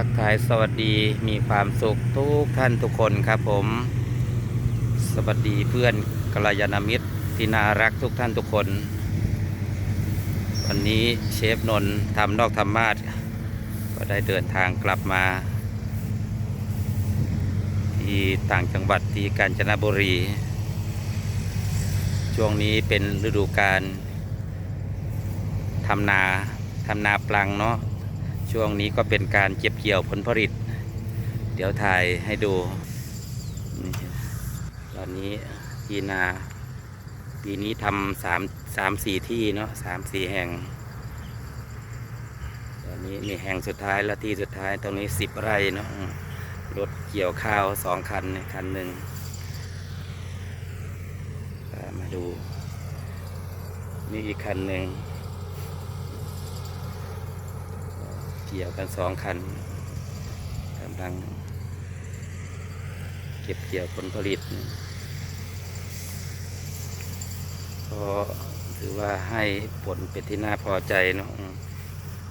ทักทายสวัสดีมีความสุขทุกท่านทุกคนครับผม สวัสดีเพื่อนกัลยาณมิตรที่น่ารักทุกท่านทุกคน วันนี้เชฟนนท์ทำนอกธรรมาสก็ได้เดินทางกลับมา ที่ต่างจังหวัดที่กาญจนบุรี ช่วงนี้เป็นฤดูกาลทำนาทำนาปลังเนาะ ช่วงนี้ก็เป็นการเก็บเกี่ยวผลผลิต เดี๋ยวถ่ายให้ดู ตอนนี้ที่นา ปีนี้ทำสามสามสี่ที่เนาะสามสี่แห่ง ตอนนี้นี่แห่งสุดท้ายและที่สุดท้ายตรงนี้สิบไร่เนาะรถเกี่ยวข้าวสองคันคันหนึ่งมาดู นี่อีกคันหนึ่ง เกี่ยวกันสองคันกำลัง เก็บเกี่ยวผลผลิตก็ถือว่าให้ผลเป็นที่น่าพอใจเนาะอืม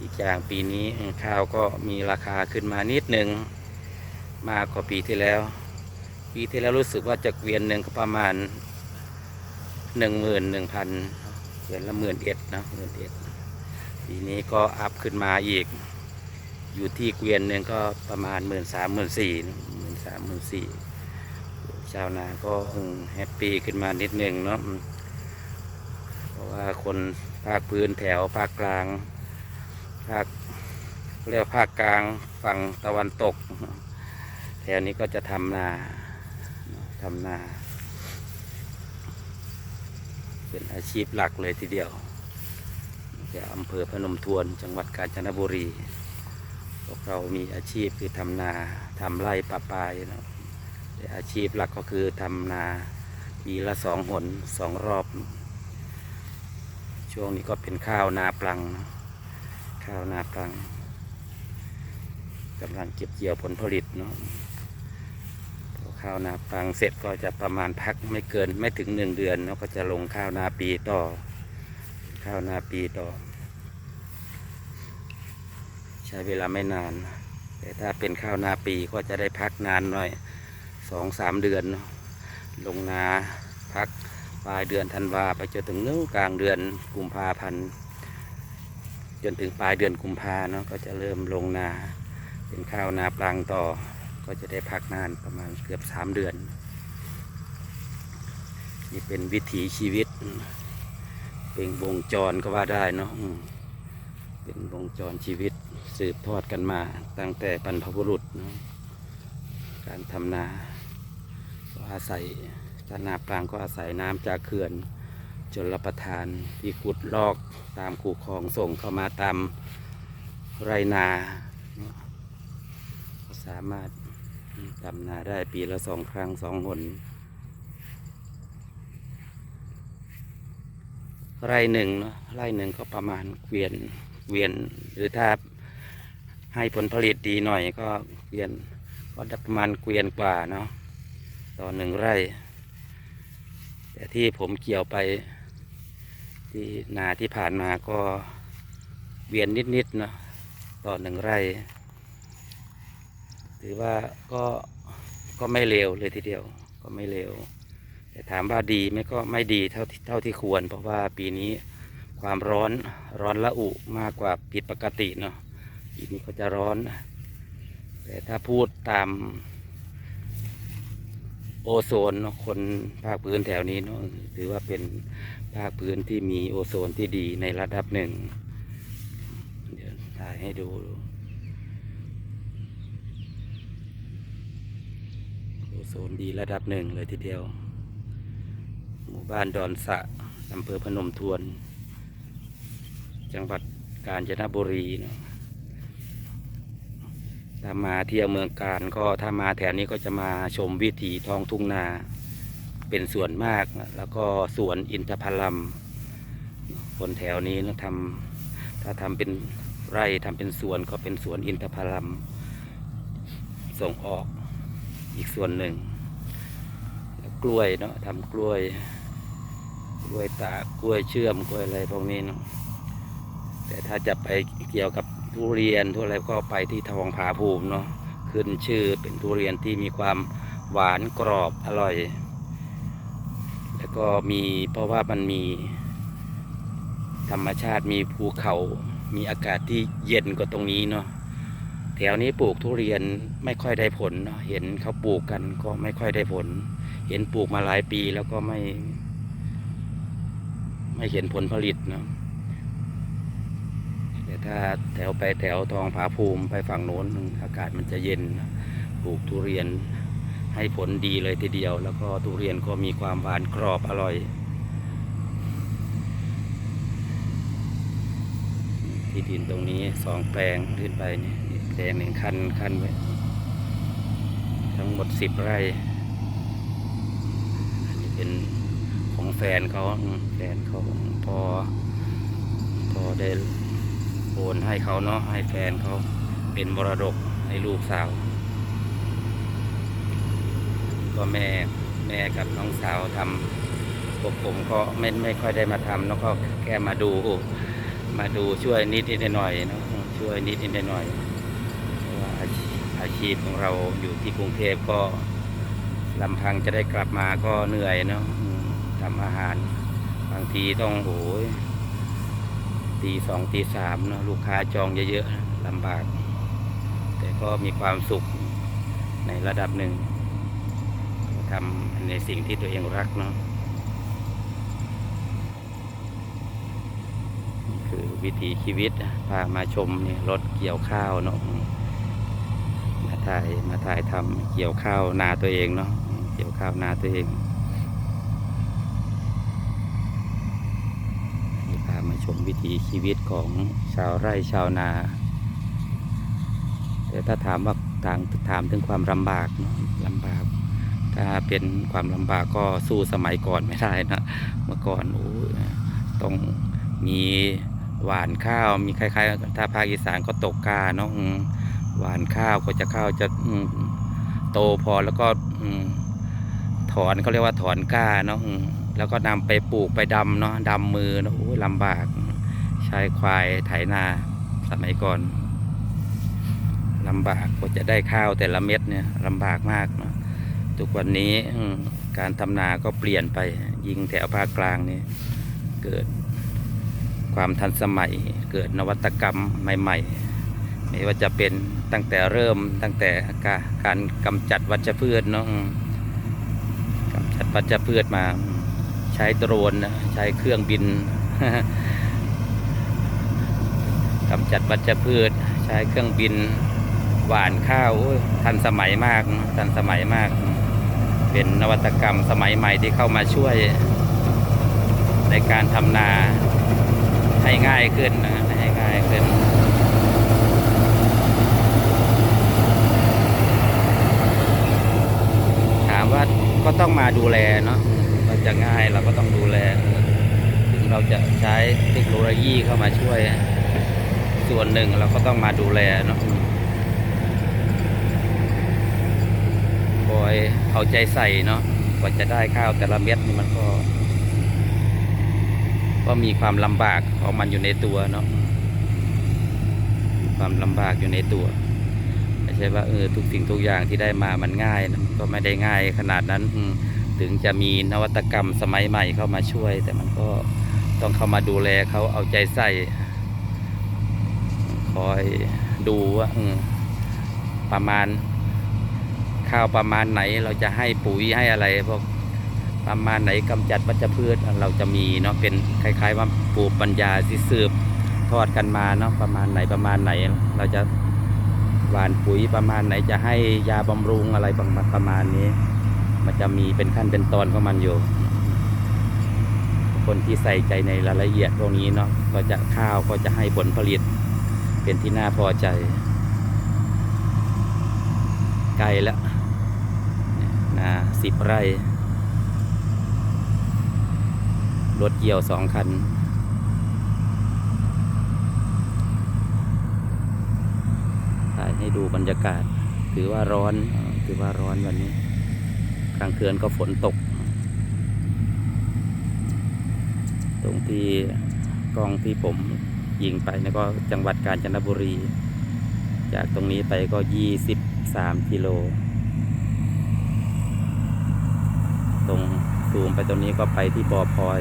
อีกอย่างปีนี้ข้าวก็มีราคาขึ้นมานิดหนึ่งมากกว่าปีที่แล้ว ปีที่แล้วรู้สึกว่าจะเกวียนหนึ่งก็ประมาณหนึ่งหมื่นหนึ่งพันเกวียนละหมื่นเอ็ดนะหมื่นเอ็ดปีนี้ก็อัพขึ้นมาอีก อยู่ที่เกวียนหนึ่งก็ประมาณหมื่นสามหมื่นสี่หมื่นสามหมื่นสี่ชาวนาก็แฮปปี้ขึ้นมานิดหนึ่งเนาะเพราะว่าคนภาคพื้นแถวภาคกลาง ภาคเรียกภาคกลางฝั่งตะวันตก แถวนี้ก็จะทำนาทำนา เป็นอาชีพหลักเลยทีเดียวจากอำเภอพนมทวนจังหวัดกาญจนบุรี พวกเรามีอาชีพคือทำนาทำไร่ปลาปลายเนาะอาชีพหลักก็คือทำนาปีละสองหนสองรอบ ช่วงนี้ก็เป็นข้าวนาปลัง ข้าวนาปลังกำลังเก็บเกี่ยวผลผลิตเนาะพอข้าวนาปลังเสร็จก็จะประมาณพักไม่เกินไม่ถึงหนึ่งเดือนเนาะก็จะลงข้าวนาปีต่อ ข้าวนาปีต่อ ใช้เวลาไม่นาน แต่ถ้าเป็นข้าวนาปีก็จะได้พักนานหน่อยสองสามเดือน ลงนาพักปลายเดือนธันวาไปจนถึงนู้กลางเดือนกุมภาพันธ์จนถึงปลายเดือนกุมภาเนาะก็จะเริ่มลงนา เป็นข้าวนาปลังต่อ ก็จะได้พักนานประมาณเกือบสามเดือน นี่เป็นวิถีชีวิต เป็นวงจรก็ว่าได้เนาะเป็นวงจรชีวิต สืบทอดกันมาตั้งแต่บรรพบุรุษนะการทำนาก็อาศัยกานาปลางก็อาศัยน้ำจากเขื่อนจนรับประทานที่ขุดลอกตามคูคลองส่งเข้ามาตามไรนาสามารถทำนาได้ปีละสองครั้งสองหน ไร่หนึ่งเนาะไร่หนึ่งก็ประมาณเกวียนเกวียนหรือถ้า ให้ผลผลิตดีหน่อยก็เกวียนก็ได้ประมาณเกวียนกว่าเนาะต่อหนึ่งไร่ แต่ที่ผมเกี่ยวไป ที่นาที่ผ่านมาก็เวียนนิดๆเนาะต่อหนึ่งไร่ ถือว่าก็ก็ไม่เลวเลยทีเดียวก็ไม่เลวแต่ถามว่าดีไหมก็ไม่ดีเท่าเท่าที่ควร เพราะว่าปีนี้ความร้อนร้อนละอุมากกว่าผิดปกติเนาะ ปีนี้ก็จะร้อน แต่ถ้าพูดตาม โอโซนเนาะคนภาคพื้นแถวนี้เนาะถือว่าเป็นภาคพื้นที่มีโอโซนที่ดีในระดับหนึ่ง เดี๋ยวถ่ายให้ดูโอโซนดีระดับหนึ่งเลยทีเดียว หมู่บ้านดอนสะอำเภอพนมทวน จังหวัดกาญจนบุรีเนอะ ถ้ามาเที่ยวเมืองการก็ถ้ามาแถวนี้ก็จะมาชมวิถีท้องทุ่งนาเป็นส่วนมาก แล้วก็สวนอินทผลัมคนแถวนี้นะทำถ้าทำเป็นไร่ทำเป็นสวนก็เป็นสวนอินทผลัมส่งออกอีกส่วนหนึ่ง กล้วยเนาะทำกล้วย กล้วยตากล้วยเชื่อมกล้วยอะไรพวกนี้เนาะแต่ถ้าจะไปเกี่ยวกับ ทุเรียนทุกอะไรก็ไปที่ทองผาภูมิเนาะขึ้นชื่อเป็นทุเรียนที่มีความหวานกรอบอร่อย แล้วก็มีเพราะว่ามันมีธรรมชาติมีภูเขา มีอากาศที่เย็นกว่าตรงนี้เนาะแถวนี้ปลูกทุเรียนไม่ค่อยได้ผลเนาะเห็นเขาปลูกกันก็ไม่ค่อยได้ผล เห็นปลูกมาหลายปีแล้วก็ไม่ ไม่เห็นผลผลิตเนาะ ถ้าแถวไปแถวทองผาภูมิไปฝั่งโน้นอากาศมันจะเย็นปลูกทุเรียนให้ผลดีเลยทีเดียว แล้วก็ทุเรียนก็มีความหวานกรอบอร่อย ที่ดินตรงนี้สองแปลงขึ้นไปนี่แปลงหนึ่งคันคันไว้ทั้งหมดสิบไร่อันนี้เป็นของแฟนเขาแฟนเขาพอพอได้ โอนให้เขาเนาะให้แฟนเขาเป็นมรดกให้ลูกสาว ก็แม่แม่กับน้องสาวทำพวกผมก็ไม่ไม่ค่อยได้มาทำแล้วก็แค่มาดูมาดูช่วยนิดนิดหน่อยเนาะช่วยนิดนิดหน่อยว่าอาชีพอาชีพของเราอยู่ที่กรุงเทพก็ลำพังจะได้กลับมาก็เหนื่อยเนาะทำอาหาร บางทีต้องโหย ตีสองตีสามเนอะลูกค้าจองเยอะๆลำบาก แต่ก็มีความสุขในระดับหนึ่งทำในสิ่งที่ตัวเองรักเนาะคือวิถีชีวิตพามาชมเนี่ยรถเกี่ยวข้าวเนาะมาถ่ายมาถ่ายทำเกี่ยวข้าวนาตัวเองเนาะเกี่ยวข้าวนาตัวเอง นี่พามา ชมวิถีชีวิตของชาวไร่ชาวนา แต่ถ้าถามว่าทางถามถึงความลำบากเนาะลำบาก ถ้าเป็นความลำบากก็สู้สมัยก่อนไม่ได้นะเมื่อก่อนโอ้ยต้องมีหวานข้าวมีคล้ายๆถ้าภาคอีสานก็ตกกาเนาะหวานข้าวก็จะข้าวจะโตพอแล้วก็อถอนเขาเรียกว่าถอนก้าเนาะ แล้วก็นำไปปลูกไปดำเนาะดำมือเนาะโอ้ยลำบากใช้ควายไถนาสมัยก่อนลำบากกว่าจะได้ข้าวแต่ละเม็ดเนี่ยลำบากมากเนาะทุกวันนี้การทำนาก็เปลี่ยนไปยิงแถวภาคกลางนี่เกิดความทันสมัย เกิดนวัตกรรมใหม่ ๆ ไม่ว่าจะเป็นตั้งแต่เริ่มตั้งแต่กาการกำจัดวัชพืชเนาะกำจัดวัชพืชมา ใช้โดรนนะใช้เครื่องบินกำจัดวัชพืช ใช้เครื่องบิน หวานข้าวทันสมัยมากทันสมัยมาก เป็นนวัตกรรมสมัยใหม่ที่เข้ามาช่วย ในการทำนาให้ง่ายขึ้นนะให้ง่ายขึ้นถามว่าก็ต้องมาดูแลเนาะ จะง่ายเราก็ต้องดูแลถึงเราจะใช้เทคโนโลยีเข้ามาช่วย ส่วนหนึ่งเราก็ต้องมาดูแลเนาะคอยเอาใจใส่เนาะกว่าจะได้ข้าวแต่ละเม็ดนี่มันก็ ก็มีความลำบากของมันอยู่ในตัวเนาะความลำบากอยู่ในตัวไม่ใช่ว่าเออทุกสิ่งทุกอย่างที่ได้มามันง่ายนะก็ไม่ได้ง่ายขนาดนั้นอืม ถึงจะมีนวัตกรรมสมัยใหม่เข้ามาช่วย แต่มันก็ต้องเข้ามาดูแลเขาเอาใจใส่ คอยดูว่าประมาณ ข้าวประมาณไหนเราจะให้ปุ๋ยให้อะไรพวกประมาณไหนกำจัดวัชพืชเราจะมีเนาะเป็นคล้าย ๆ ว่าปลูกปัญญาที่สืบทอดกันมาเนาะประมาณไหนประมาณไหน เราจะหวานปุ๋ยประมาณไหนจะให้ยาบำรุงอะไรประมาณนี้ มันจะมีเป็นขั้นเป็นตอนของมันอยู่ คนที่ใส่ใจในรายละเอียดพวกนี้เนาะก็จะข้าวก็จะให้ผลผลิต เป็นที่น่าพอใจ ไกลแล้วนะสิบไร่รถเกี่ยวสองคันถ่ายให้ดูบรรยากาศ ถือว่าร้อน ถือว่าร้อนวันนี้ กลางคืนก็ฝนตก ตรงที่กล้องที่ผมยิงไปแล้วก็จังหวัดกาญจนบุรี จากตรงนี้ไปก็ยี่สิบสามกิโล ตรงซูมไปตรงนี้ก็ไปที่บ่อพลอย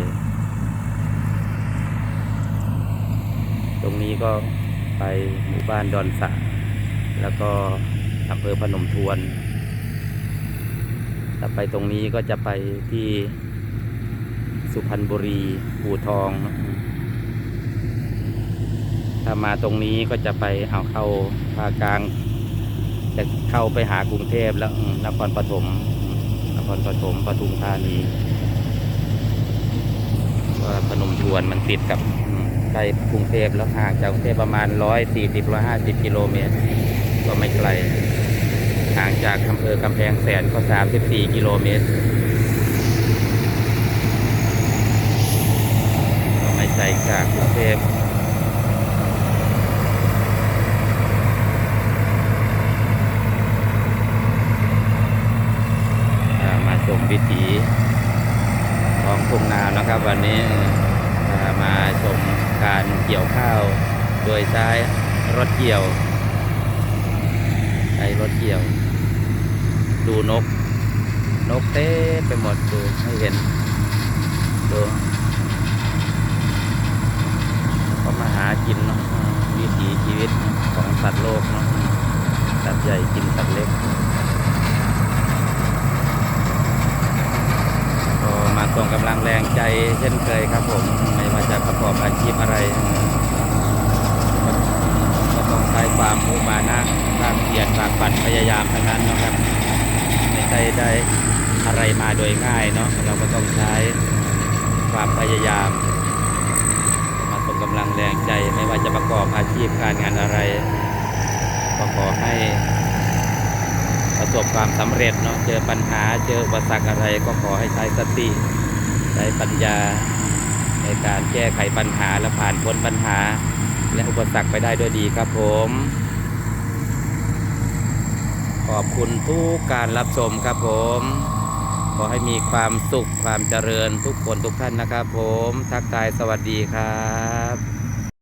ตรงนี้ก็ไปหมู่บ้านดอนสะ แล้วก็อำเภอพนมทวน ถ้าไปตรงนี้ก็จะไปที่สุพรรณบุรีปูทอง ถ้ามาตรงนี้ก็จะไปเอาเข้าภาคกลาง จะเข้าไปหากรุงเทพแล้วนครปฐมนครปฐมปทุมธานีว่าพนมทวนมันติดกับใกล้กรุงเทพแล้วห่างจากกรุงเทพประมาณร้อยสี่สิบร้อยห้าสิบกิโลเมตร ก็ไม่ไกล ห่างจากอำเภอกำแพงแสนก็สามสิบสี่กิโลเมตรก็ไม่ไกลจากกรุงเทพมาชมวิถีท้องทุ่งนานะครับวันนี้มาชมการเกี่ยวข้าวโดยใช้รถเกี่ยวใช้รถเกี่ยว ดูนก นกเต้ไปหมดดูให้เห็น ดูเขามาหากินเนาะวิถีชีวิตของสัตว์โลกเนาะสัตว์ใหญ่กินสัตว์เล็กก็มาส่งกำลังแรงใจเช่นเคยครับผมไม่ว่าจะประกอบอาชีพอะไรก็ต้องใช้ความมุมานะความเพียรความฝันพยายามทั้งนั้นนะครับ ไม่ใช่ได้อะไรมาโดยง่ายเนาะเราก็ต้องใช้ความพยายาม มาส่งกำลังแรงใจไม่ว่าจะประกอบอาชีพการงานอะไรก็ขอให้ประสบความสำเร็จเนาะเจอปัญหาเจออุปสรรคอะไรก็ขอให้ใช้สติใช้ปัญญาในการแก้ไขปัญหาและผ่านพ้นปัญหา และอุปสรรคไปได้ด้วยดีครับผม ขอบคุณทุกการรับชมครับผม ขอให้มีความสุขความเจริญทุกคนทุกท่านนะครับผม ทักทายสวัสดีครับ